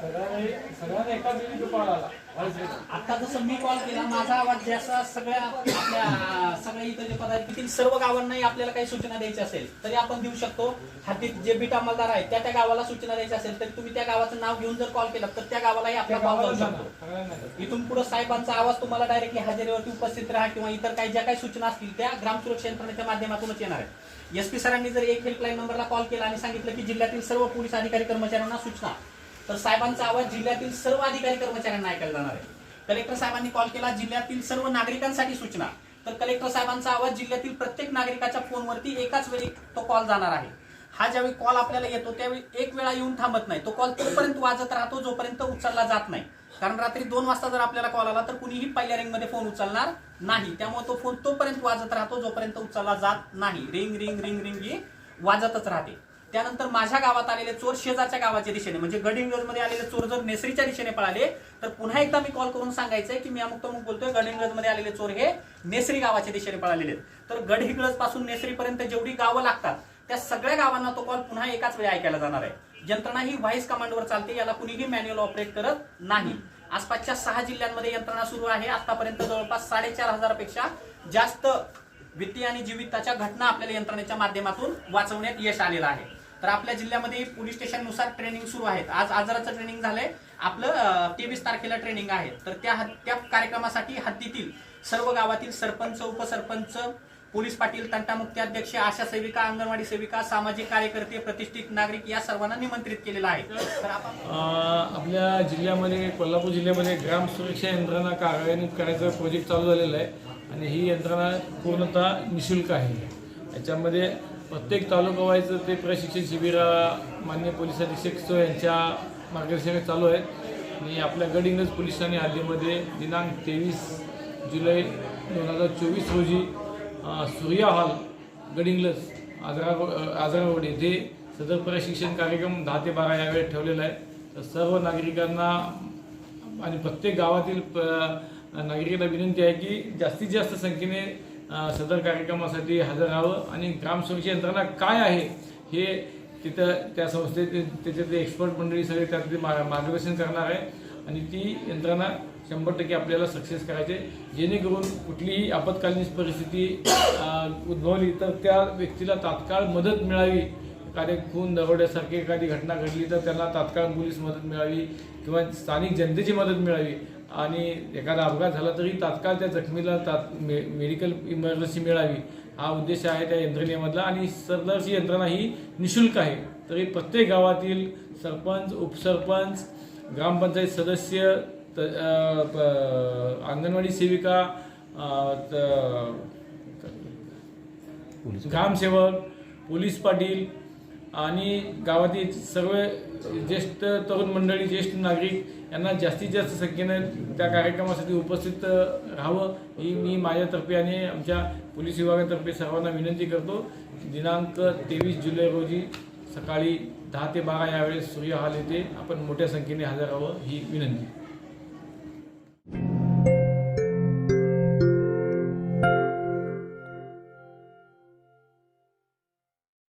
सगळ्यांना सगळ्यांना एकाच वेळी दुपार आला. आता जसं मी कॉल केला माझा आवाज जसा सगळ्या आपल्या सगळ्या इथं जे पदाधिकारी सर्व गावांनाही आपल्याला काही सूचना द्यायची असेल तरी आपण देऊ शकतो. हद्दीत जे बीट अंमलदार आहेत त्या त्या गावाला सूचना द्यायची असेल तर तुम्ही त्या गावाचं नाव घेऊन जर कॉल केला तर त्या गावालाही आपला कॉल जाऊ शकतो. इथून पुढे साहेबांचा आवाज तुम्हाला डायरेक्टली हजेरीवरती उपस्थित राहा किंवा इतर काही ज्या काही सूचना असतील त्या ग्राम सुरक्षा यंत्रणेच्या माध्यमातूनच येणार आहे एसपी सरांनी जर एक हेल्पलाईन नंबरला कॉल केला आणि सांगितलं की जिल्ह्यातील सर्व पोलीस अधिकारी कर्मचाऱ्यांना सूचना तर साहेबांचा आवाज जिल्ह्यातील सर्व अधिकारी कर्मचाऱ्यांना ऐकायला जाणार आहे. कलेक्टर साहेबांनी कॉल केला जिल्ह्यातील सर्व नागरिकांसाठी सूचना. तर कलेक्टर साहेबांचा आवाज जिल्ह्यातील प्रत्येक नागरिकाच्या फोनवरती एकाच वेळी तो कॉल जाणार आहे. हा ज्यावेळी कॉल आपल्याला येतो त्यावेळी एक वेळा येऊन थांबत नाही. तो कॉल तोपर्यंत वाजत राहतो जोपर्यंत उचलला जात नाही. कारण रात्री दोन वाजता जर आपल्याला कॉल आला तर कुणीही पहिल्या रिंगमध्ये फोन उचलणार नाही. त्यामुळे तो फोन तोपर्यंत वाजत राहतो जोपर्यंत उचलला जात नाही. रिंग रिंग रिंग रिंग ही वाजतच राहते. त्यानंतर माझ्या गावात आलेले चोर शेजारच्या गावाच्या दिशेने म्हणजे गडिंग्लजमध्ये आलेले चोर जर नेसरीच्या दिशेने पळाले तर पुन्हा एकदा मी कॉल करून सांगायचंय की मी अमुक तमुक बोलतोय गडिंग्लजमध्ये आलेले चोर हे नेसरी गावाच्या दिशेने पळालेले आहेत. तर गडहिंग्लजपासून नेसरीपर्यंत जेवढी गावं लागतात त्या सगळ्या गावांना तो कॉल पुन्हा एकाच वेळी ऐकायला जाणार आहे. यंत्रणा ही व्हॉइस कमांडवर चालते याला कुणीही मॅन्युअल ऑपरेट करत नाही. आसपासच्या सहा जिल्ह्यांमध्ये यंत्रणा सुरू आहे. आतापर्यंत जवळपास साडेचार हजारापेक्षा जास्त वित्तीय आणि जीविताच्या घटना आपल्याला यंत्रणेच्या माध्यमातून वाचवण्यात यश आलेलं आहे. तर आपल्या जिल्ह्यामध्ये पोलीस स्टेशननुसार ट्रेनिंग सुरू आहेत. आज आजाराचं ट्रेनिंग झालंय. आपलं तेवीस तारखेला ट्रेनिंग आहे. तर त्या त्या कार्यक्रमासाठी हद्दीतील सर्व गावातील सरपंच उपसरपंच पोलीस पाटील तंटामुक्ती अध्यक्ष आशा सेविका अंगणवाडी सेविका सामाजिक कार्यकर्ते प्रतिष्ठित नागरिक या सर्वांना निमंत्रित केलेलं आहे. तर आपल्या जिल्ह्यामध्ये कोल्हापूर जिल्ह्यामध्ये ग्राम सुरक्षा यंत्रणा कार्यान्वित करायचं प्रोजेक्ट चालू झालेला आहे. आणि ही यंत्रणा पूर्णतः निशुल्क आहे. याच्यामध्ये प्रत्येक तालुका वाईज ते प्रशिक्षण शिबिर मान्य पोलीस अधीक्षक सो यांच्या मार्गदर्शनात चालू आहेत. आणि आपल्या गडिंगज पोलीस ठाणे दिनांक तेवीस जुलै दोन हजार चोवीस रोजी सूर्या हॉल गडिंगलज आजरा आजरावड येथे सदर प्रशिक्षण कार्यक्रम दहा ते बारा या ठेवलेला आहे. तर सर्व नागरिकांना आणि प्रत्येक गावातील प- नागरिकांना विनंती आहे की जास्तीत जास्त संख्येने सदर कार्यक्रमासाठी हजर राहावं आणि ग्राम यंत्रणा काय आहे हे तिथं त्या संस्थेत त्याच्यातले एक्सपर्ट मंडळी सगळे त्यातले मा- मार्गदर्शन करणार आहे. आणि ती यंत्रणा शंभर टक्के आपल्याला सक्सेस करायचे जेणेकरून कुठलीही आपत्कालीन परिस्थिती उद्भवली तर त्या व्यक्तीला तात्काळ मदत मिळावी. एखादे खून दरोड्यासारखी एखादी घटना घडली तर त्यांना तात्काळ पोलीस मदत मिळावी किंवा स्थानिक जनतेची मदत मिळावी. आणि एखादा अपघात झाला तरी तात्काळ त्या जखमीला तात मे मेडिकल इमर्जन्सी मिळावी. हा उद्देश आहे त्या यंत्रणेमधला आणि सरदारची यंत्रणा ही निशुल्क आहे. तरी प्रत्येक गावातील सरपंच उपसरपंच ग्रामपंचायत सदस्य त अंगणवाडी सेविका ग्रामसेवक पोलीस पाटील आणि गावातील सर्व ज्येष्ठ तरुण मंडळी ज्येष्ठ नागरिक यांना जास्तीत जास्त संख्येनं त्या कार्यक्रमासाठी उपस्थित राहावं ही मी माझ्यातर्फे आणि आमच्या पोलीस विभागातर्फे सर्वांना विनंती करतो. दिनांक तेवीस जुलै रोजी सकाळी दहा ते बारा यावेळेस सूर्य हॉल येथे आपण मोठ्या संख्येने हजर राहावं ही विनंती.